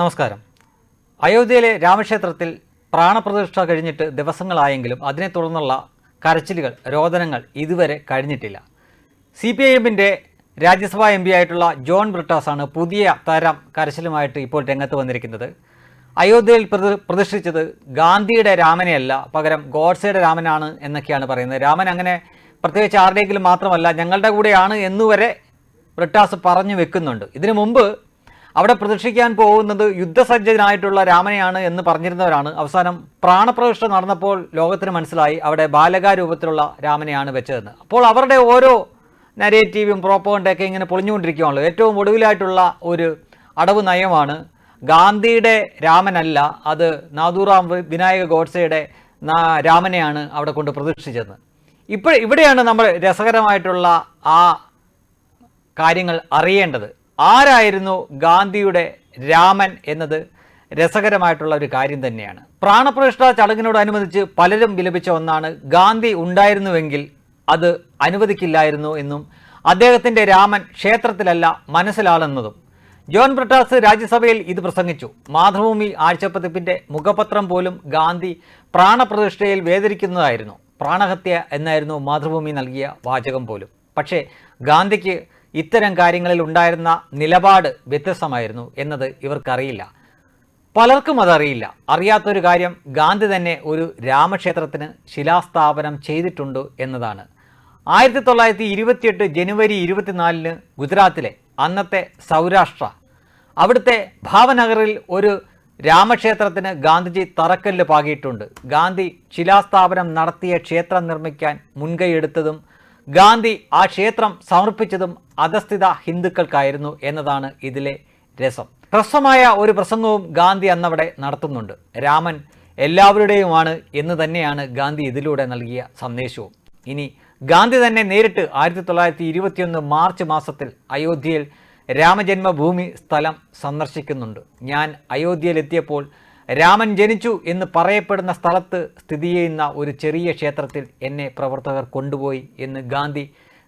നമസ്കാരം. അയോധ്യയിലെ രാമക്ഷേത്രത്തിൽ പ്രാണപ്രതിഷ്ഠ കഴിഞ്ഞിട്ട് ദിവസങ്ങളായെങ്കിലും അതിനെ തുടർന്നുള്ള കരച്ചിലുകൾ രോദനങ്ങൾ ഇതുവരെ കഴിഞ്ഞിട്ടില്ല. സി പി ഐ എമ്മിന്റെ രാജ്യസഭാ എം പി ആയിട്ടുള്ള ജോൺ ബ്രിട്ടാസാണ് പുതിയ തരം കരച്ചിലുമായിട്ട് ഇപ്പോൾ രംഗത്ത് വന്നിരിക്കുന്നത്. അയോധ്യയിൽ പ്രതി പ്രതിഷ്ഠിച്ചത് ഗാന്ധിയുടെ രാമനെയല്ല പകരം ഗോഡ്സയുടെ രാമനാണ് എന്നൊക്കെയാണ് പറയുന്നത്. രാമൻ അങ്ങനെ പ്രത്യേകിച്ച് ആരുടെയെങ്കിലും മാത്രമല്ല ഞങ്ങളുടെ കൂടെയാണ് എന്നുവരെ ബ്രിട്ടാസ് പറഞ്ഞു വെക്കുന്നുണ്ട്. ഇതിനു മുമ്പ് അവിടെ പ്രതീക്ഷിക്കാൻ പോകുന്നത് യുദ്ധസജ്ജനായിട്ടുള്ള രാമനെയാണ് എന്ന് പറഞ്ഞിരുന്നവരാണ്. അവസാനം പ്രാണപ്രതിഷ്ഠ നടന്നപ്പോൾ ലോകത്തിന് മനസ്സിലായി അവിടെ ബാലകാരൂപത്തിലുള്ള രാമനെയാണ് വെച്ചതെന്ന്. അപ്പോൾ അവരുടെ ഓരോ നരേറ്റീവും പ്രോപ്പോണ്ടൊക്കെ ഇങ്ങനെ പൊളിഞ്ഞുകൊണ്ടിരിക്കുകയാണല്ലോ ഏറ്റവും ഒടുവിലായിട്ടുള്ള ഒരു അടവ് നയമാണ് ഗാന്ധിയുടെ രാമനല്ല അത് നാദൂറാം വിനായക ഗോഡ്സയുടെ രാമനെയാണ് അവിടെ കൊണ്ട് പ്രതീക്ഷിച്ചത് ഇപ്പോൾ ഇവിടെയാണ് നമ്മൾ രസകരമായിട്ടുള്ള ആ കാര്യങ്ങൾ അറിയേണ്ടത്. ആരായിരുന്നു ഗാന്ധിയുടെ രാമൻ എന്നത് രസകരമായിട്ടുള്ള ഒരു കാര്യം തന്നെയാണ്. പ്രാണപ്രതിഷ്ഠ ചടങ്ങിനോടനുബന്ധിച്ച് പലരും വിലപിച്ച ഒന്നാണ് ഗാന്ധി ഉണ്ടായിരുന്നുവെങ്കിൽ അത് അനുവദിക്കില്ലായിരുന്നു എന്നും അദ്ദേഹത്തിന്റെ രാമൻ ക്ഷേത്രത്തിലല്ല മനസ്സിലാണെന്നതും ജോൺ ബ്രിട്ടാസ് രാജ്യസഭയിൽ ഇത് പ്രസംഗിച്ചു. മാതൃഭൂമി ആഴ്ചപ്പതിപ്പിന്റെ മുഖപത്രം പോലും ഗാന്ധി പ്രാണപ്രതിഷ്ഠയിൽ വേദരിക്കുന്നതായിരുന്നു. പ്രാണഹത്യ എന്നായിരുന്നു മാതൃഭൂമി നൽകിയ വാചകം പോലും. പക്ഷേ ഗാന്ധിക്ക് ഇത്തരം കാര്യങ്ങളിൽ ഉണ്ടായിരുന്ന നിലപാട് വ്യത്യസ്തമായിരുന്നു എന്നത് ഇവർക്കറിയില്ല. പലർക്കും അതറിയില്ല. അറിയാത്തൊരു കാര്യം ഗാന്ധി തന്നെ ഒരു രാമക്ഷേത്രത്തിന് ശിലാസ്ഥാപനം ചെയ്തിട്ടുണ്ട് എന്നതാണ്. ആയിരത്തി തൊള്ളായിരത്തി ഇരുപത്തിയെട്ട് ജനുവരി ഇരുപത്തിനാലിന് ഗുജറാത്തിലെ അന്നത്തെ സൗരാഷ്ട്ര. അവിടുത്തെ ഭാവനഗറിൽ ഒരു രാമക്ഷേത്രത്തിന് ഗാന്ധിജി തറക്കല്ല് പാകിയിട്ടുണ്ട്. ഗാന്ധി ശിലാസ്ഥാപനം നടത്തിയ ക്ഷേത്രം നിർമ്മിക്കാൻ മുൻകൈയെടുത്തതും ഗാന്ധി ആ ക്ഷേത്രം സമർപ്പിച്ചതും അധസ്ഥിത ഹിന്ദുക്കൾക്കായിരുന്നു എന്നതാണ് ഇതിലെ രസം. ഹ്രസ്വമായ ഒരു പ്രസംഗവും ഗാന്ധി അന്നവിടെ നടത്തുന്നുണ്ട്. രാമൻ എല്ലാവരുടെയുമാണ് എന്ന് തന്നെയാണ് ഗാന്ധി ഇതിലൂടെ നൽകിയ സന്ദേശവും. ഇനി ഗാന്ധി തന്നെ നേരിട്ട് ആയിരത്തി തൊള്ളായിരത്തി ഇരുപത്തിയൊന്ന് മാർച്ച് മാസത്തിൽ അയോധ്യയിൽ രാമജന്മഭൂമി സ്ഥലം സന്ദർശിക്കുന്നുണ്ട്. ഞാൻ അയോധ്യയിലെത്തിയപ്പോൾ രാമൻ ജനിച്ചു എന്ന് പറയപ്പെടുന്ന സ്ഥലത്ത് സ്ഥിതി ചെയ്യുന്ന ഒരു ചെറിയ ക്ഷേത്രത്തിൽ എന്നെ പ്രവർത്തകർ കൊണ്ടുപോയി എന്ന് ഗാന്ധി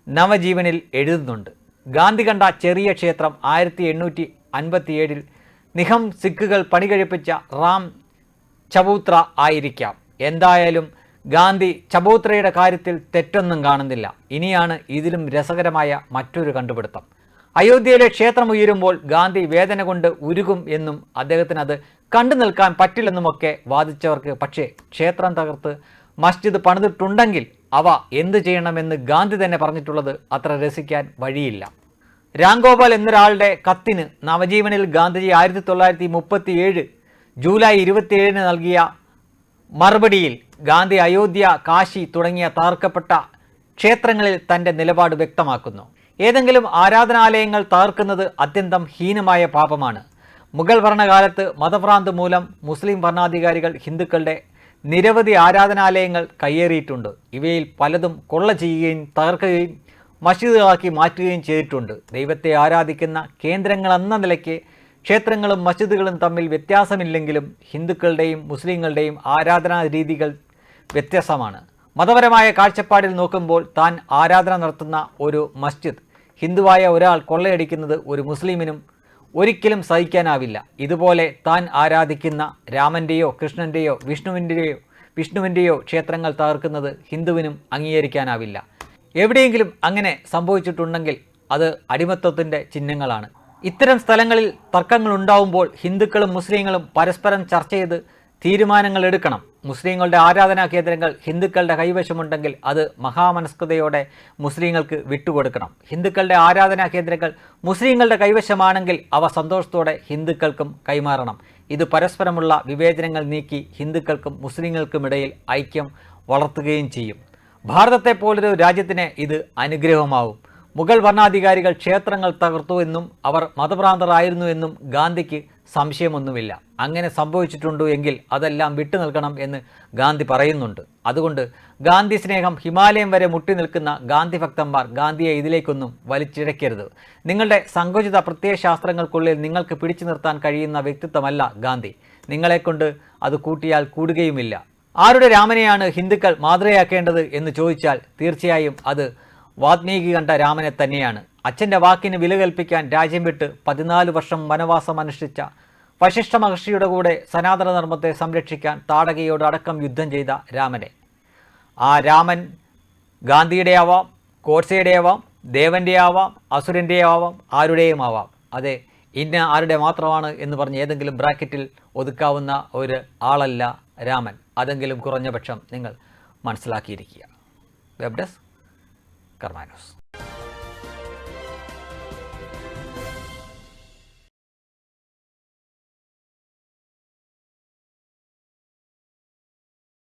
നവജീവനിൽ എഴുതുന്നുണ്ട്. ഗാന്ധി കണ്ട ചെറിയ ക്ഷേത്രം ആയിരത്തി എണ്ണൂറ്റി അൻപത്തിയേഴിൽ നിഹം സിഖുകൾ പണികഴിപ്പിച്ച റാം ചബൂത്ര ആയിരിക്കാം. എന്തായാലും ഗാന്ധി ചബൂത്രയുടെ കാര്യത്തിൽ തെറ്റൊന്നും കാണുന്നില്ല. ഇനിയാണ് ഇതിലും രസകരമായ മറ്റൊരു കണ്ടുപിടുത്തം. അയോധ്യയിലെ ക്ഷേത്രം ഉയരുമ്പോൾ ഗാന്ധി വേദന കൊണ്ട് ഉരുകും എന്നും അദ്ദേഹത്തിനത് കണ്ടു നിൽക്കാൻ പറ്റില്ലെന്നുമൊക്കെ വാദിച്ചവർക്ക് പക്ഷേ ക്ഷേത്രം തകർത്ത് മസ്ജിദ് പണിതിട്ടുണ്ടെങ്കിൽ അവ എന്ത് ചെയ്യണമെന്ന് ഗാന്ധി തന്നെ പറഞ്ഞിട്ടുള്ളത് അത്ര രസിക്കാൻ വഴിയില്ല. രാംഗോപാൽ എന്നൊരാളുടെ കത്തിന് നവജീവനിൽ ഗാന്ധിജി ആയിരത്തി തൊള്ളായിരത്തി മുപ്പത്തി ഏഴ് ജൂലൈ ഇരുപത്തിയേഴിന് നൽകിയ മറുപടിയിൽ ഗാന്ധി അയോധ്യ കാശി തുടങ്ങിയ തകർക്കപ്പെട്ട ക്ഷേത്രങ്ങളിൽ തന്റെ നിലപാട് വ്യക്തമാക്കുന്നു. ഏതെങ്കിലും ആരാധനാലയങ്ങൾ തകർക്കുന്നത് അത്യന്തം ഹീനമായ പാപമാണ്. മുഗൾ ഭരണകാലത്ത് മതഭ്രാന്ത് മൂലം മുസ്ലിം ഭരണാധികാരികൾ ഹിന്ദുക്കളുടെ നിരവധി ആരാധനാലയങ്ങൾ കയ്യേറിയിട്ടുണ്ട്. ഇവയിൽ പലതും കൊള്ള ചെയ്യുകയും തകർക്കുകയും മസ്ജിദുകളാക്കി മാറ്റുകയും ചെയ്തിട്ടുണ്ട്. ദൈവത്തെ ആരാധിക്കുന്ന കേന്ദ്രങ്ങൾ എന്ന നിലയ്ക്ക് ക്ഷേത്രങ്ങളും മസ്ജിദുകളും തമ്മിൽ വ്യത്യാസമില്ലെങ്കിലും ഹിന്ദുക്കളുടെയും മുസ്ലിങ്ങളുടെയും ആരാധനാ രീതികൾ വ്യത്യസ്തമാണ്. മതപരമായ കാഴ്ചപ്പാടിൽ നോക്കുമ്പോൾ താൻ ആരാധന നടത്തുന്ന ഒരു മസ്ജിദ് ഹിന്ദുവായ ഒരാൾ കൊള്ളയടിക്കുന്നത് ഒരു മുസ്ലിമിനും ഒരിക്കലും സഹിക്കാനാവില്ല. ഇതുപോലെ താൻ ആരാധിക്കുന്ന രാമന്റെയോ കൃഷ്ണന്റെയോ വിഷ്ണുവിന്റെയോ വിഷ്ണുവിന്റെയോ ക്ഷേത്രങ്ങൾ തകർക്കുന്നത് ഹിന്ദുവിനും അംഗീകരിക്കാനാവില്ല. എവിടെയെങ്കിലും അങ്ങനെ സംഭവിച്ചിട്ടുണ്ടെങ്കിൽ അത് അടിമത്വത്തിന്റെ ചിഹ്നങ്ങളാണ്. ഇത്തരം സ്ഥലങ്ങളിൽ തർക്കങ്ങൾ ഉണ്ടാവുമ്പോൾ ഹിന്ദുക്കളും മുസ്ലിങ്ങളും പരസ്പരം ചർച്ച ചെയ്ത് തീരുമാനങ്ങൾ എടുക്കണം. മുസ്ലിങ്ങളുടെ ആരാധനാ കേന്ദ്രങ്ങൾ ഹിന്ദുക്കളുടെ കൈവശമുണ്ടെങ്കിൽ അത് മഹാമനസ്കതയോടെ മുസ്ലിങ്ങൾക്ക് വിട്ടുകൊടുക്കണം. ഹിന്ദുക്കളുടെ ആരാധനാ കേന്ദ്രങ്ങൾ മുസ്ലിങ്ങളുടെ കൈവശമാണെങ്കിൽ അവ സന്തോഷത്തോടെ ഹിന്ദുക്കൾക്കും കൈമാറണം. ഇത് പരസ്പരമുള്ള വിവേചനങ്ങൾ നീക്കി ഹിന്ദുക്കൾക്കും മുസ്ലിങ്ങൾക്കുമിടയിൽ ഐക്യം വളർത്തുകയും ചെയ്യും. ഭാരതത്തെ പോലൊരു രാജ്യത്തിന് ഇത് അനുഗ്രഹമാവും. മുഗൾ ഭരണാധികാരികൾ ക്ഷേത്രങ്ങൾ തകർത്തു എന്നും അവർ മതഭ്രാന്തരായിരുന്നു എന്നും ഗാന്ധിക്ക് സംശയമൊന്നുമില്ല. അങ്ങനെ സംഭവിച്ചിട്ടുണ്ടോ എങ്കിൽ അതെല്ലാം വിട്ടു നിൽക്കണം എന്ന് ഗാന്ധി പറയുന്നുണ്ട്. അതുകൊണ്ട് ഗാന്ധി സ്നേഹം ഹിമാലയം വരെ മുട്ടി നിൽക്കുന്ന ഗാന്ധി ഭക്തന്മാർ ഗാന്ധിയെ ഇതിലേക്കൊന്നും വലിച്ചിഴക്കരുത്. നിങ്ങളുടെ സങ്കുചിത പ്രത്യയശാസ്ത്രങ്ങൾക്കുള്ളിൽ നിങ്ങൾക്ക് പിടിച്ചു നിർത്താൻ കഴിയുന്ന വ്യക്തിത്വമല്ല ഗാന്ധി. നിങ്ങളെക്കൊണ്ട് അത് കൂട്ടിയാൽ കൂടുകയുമില്ല. ആരുടെ രാമനെയാണ് ഹിന്ദുക്കൾ മാതൃകയാക്കേണ്ടത് എന്ന് ചോദിച്ചാൽ തീർച്ചയായും അത് വാത്മീകി കണ്ട രാമനെ തന്നെയാണ്. അച്ഛന്റെ വാക്കിന് വില കൽപ്പിക്കാൻ രാജ്യം വിട്ട് പതിനാല് വർഷം വനവാസം അനുഷ്ഠിച്ച വശിഷ്ഠ മഹർഷിയുടെ കൂടെ സനാതന ധർമ്മത്തെ സംരക്ഷിക്കാൻ താടകയോട് അടക്കം യുദ്ധം ചെയ്ത രാമനെ. ആ രാമൻ ഗാന്ധിയുടെ ആവാം കോഡ്സയുടെ ആവാം ദേവന്റെ ആവാം അസുരന്റെ ആവാം ആരുടെയും ആവാം. അതെ ഇന്ന ആരുടെ മാത്രമാണ് എന്ന് പറഞ്ഞ് ഏതെങ്കിലും ബ്രാക്കറ്റിൽ ഒതുക്കാവുന്ന ഒരു ആളല്ല രാമൻ. അതെങ്കിലും കുറഞ്ഞപക്ഷം നിങ്ങൾ മനസ്സിലാക്കിയിരിക്കുക. Web desk hermanos.